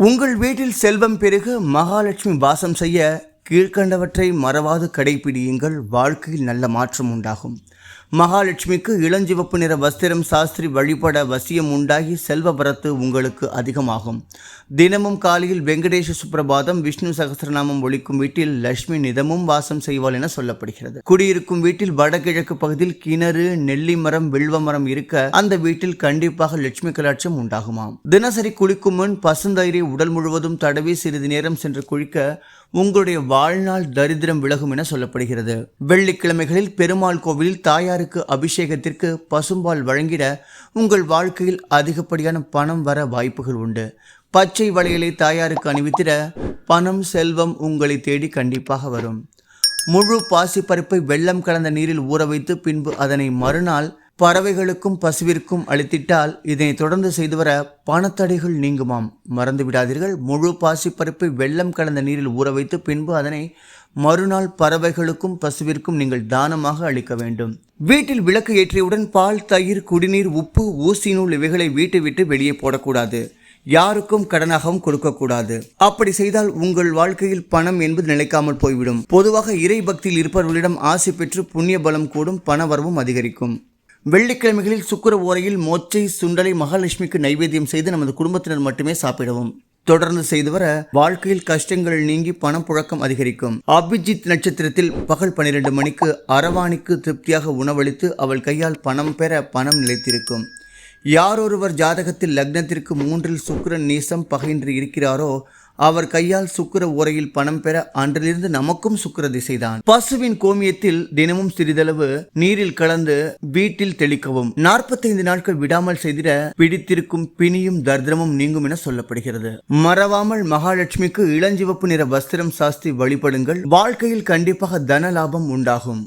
உங்கள் வீட்டில் செல்வம் பெருக மகாலட்சுமி வாசம் செய்ய கீழ்கண்டவற்றை மறவாது கடைபிடியுங்கள். வாழ்க்கையில் நல்ல மாற்றம் உண்டாகும். மகாலட்சுமிக்கு இளஞ்சிவப்பு நிற வஸ்திரம் சாஸ்திரி வழிபட வசியம் உண்டாகி செல்வ வரத்து உங்களுக்கு அதிகமாகும். தினமும் காலையில் வெங்கடேஷ சுப்பிரபாதம் விஷ்ணு சகசிரநாமம் ஒழிக்கும் வீட்டில் லட்சுமி நிதமும் வாசம் செய்வாள் என சொல்லப்படுகிறது. குடியிருக்கும் வீட்டில் வடகிழக்கு பகுதியில் கிணறு நெல்லி மரம் வில்வ மரம் இருக்க அந்த வீட்டில் கண்டிப்பாக லட்சுமி கலாட்சம் உண்டாகுமாம். தினசரி குளிக்கும் முன் பசுந்தயிரை உடல் முழுவதும் தடவி சிறிது நேரம் சென்று குளிக்க உங்களுடைய வாழ்நாள் தரித்திரம் விலகும் என சொல்லப்படுகிறது. வெள்ளிக்கிழமைகளில் பெருமாள் கோவிலில் தாயாருக்கு அபிஷேகத்திற்கு பசும்பால் வழங்கிட உங்கள் வாழ்க்கையில் அதிகப்படியான பணம் வர வாய்ப்புகள் உண்டு. பச்சை வளையலை தாயாருக்கு அணிவித்திட பணம் செல்வம் உங்களை தேடி கண்டிப்பாக வரும். முழு பாசிப்பருப்பை வெள்ளம் கலந்த நீரில் ஊற வைத்து பின்பு அதனை மறுநாள் பறவைகளுக்கும் பசுவிற்கும் அளித்திட்டால் இதனை தொடர்ந்து செய்து வர பணத்தடைகள் நீங்குமாம். மறந்து விடாதீர்கள். முழு பாசிப்பருப்பை வெள்ளம் கலந்த நீரில் ஊற வைத்து பின்பு அதனை மறுநாள் பறவைகளுக்கும் பசுவிற்கும் நீங்கள் தானமாக அளிக்க வேண்டும். வீட்டில் விளக்கு ஏற்றியவுடன் பால் தயிர் குடிநீர் உப்பு ஊசி நூல் இவைகளை வீட்டை விட்டு வெளியே போடக்கூடாது. யாருக்கும் கடனாகவும் கொடுக்கக்கூடாது. அப்படி செய்தால் உங்கள் வாழ்க்கையில் பணம் என்பது நிலைக்காமல் போய்விடும். பொதுவாக இறை பக்தியில் இருப்பவர்களிடம் ஆசை பெற்று புண்ணிய பலம் கூடும் பண வரவும் அதிகரிக்கும். வெள்ளிக்கிழமைகளில் சுக்கிர ஓரையில் மோச்சை சுண்டலை மகாலட்சுமிக்கு நைவேத்தியம் செய்து நமது குடும்பத்தினர் மட்டுமே சாப்பிடவும். தொடர்ந்து செய்து வர வாழ்க்கையில் கஷ்டங்கள் நீங்கி பணம் புழக்கம் அதிகரிக்கும். அபிஜித் நட்சத்திரத்தில் பகல் பன்னிரண்டு மணிக்கு அரவாணிக்கு திருப்தியாக உணவளித்து அவள் கையால் பணம் பெற பணம் நிலைத்திருக்கும். யாரொருவர் ஜாதகத்தில் லக்னத்திற்கு மூன்றில் சுக்கிரன் நீசம் பகையின்றி இருக்கிறாரோ அவர் கையால் சுக்கர உரையில் பணம் பெற அன்றிலிருந்து நமக்கும் சுக்கர திசைதான். பசுவின் கோமியத்தில் தினமும் சிறிதளவு நீரில் கலந்து வீட்டில் தெளிக்கவும். நாற்பத்தைந்து நாட்கள் விடாமல் செய்திட பிடித்திருக்கும் பிணியும் தர்திரமும் நீங்கும் என சொல்லப்படுகிறது. மறவாமல் மகாலட்சுமிக்கு இளஞ்சிவப்பு நிற வஸ்திரம் சாஸ்தி வழிபடுங்கள். வாழ்க்கையில் கண்டிப்பாக தன லாபம் உண்டாகும்.